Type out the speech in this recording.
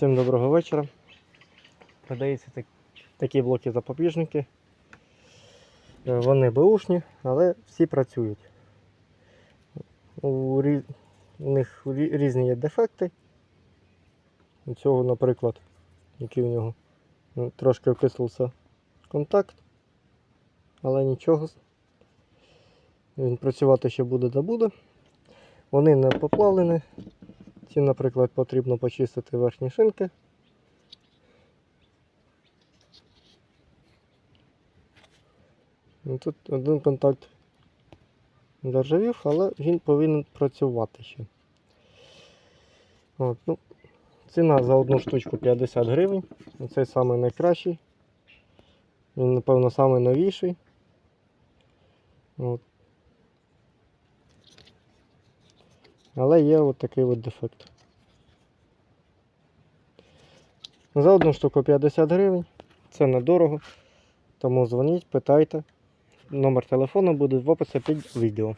Всім доброго вечора. Продаються так- такі блоки-запобіжники. Е, Вони беушні, але всі працюють. У, у них різні є дефекти. У цього, наприклад, який у нього ну, трошки окислився контакт, але нічого. Він працювати ще буде да буде. Вони не поплавлені. Ці, наприклад, потрібно почистити верхні шинки. Ну, Тут один контакт заржавів, але він повинен працювати ще. От, ну, ціна за одну штучку 50 гривень. Цей самий найкращий. Він, напевно, самий новіший. От. Але є от такий от дефект. За одну штуку 50 гривень. Це недорого. Тому дзвоніть, питайте. Номер телефону буде в описі під відео.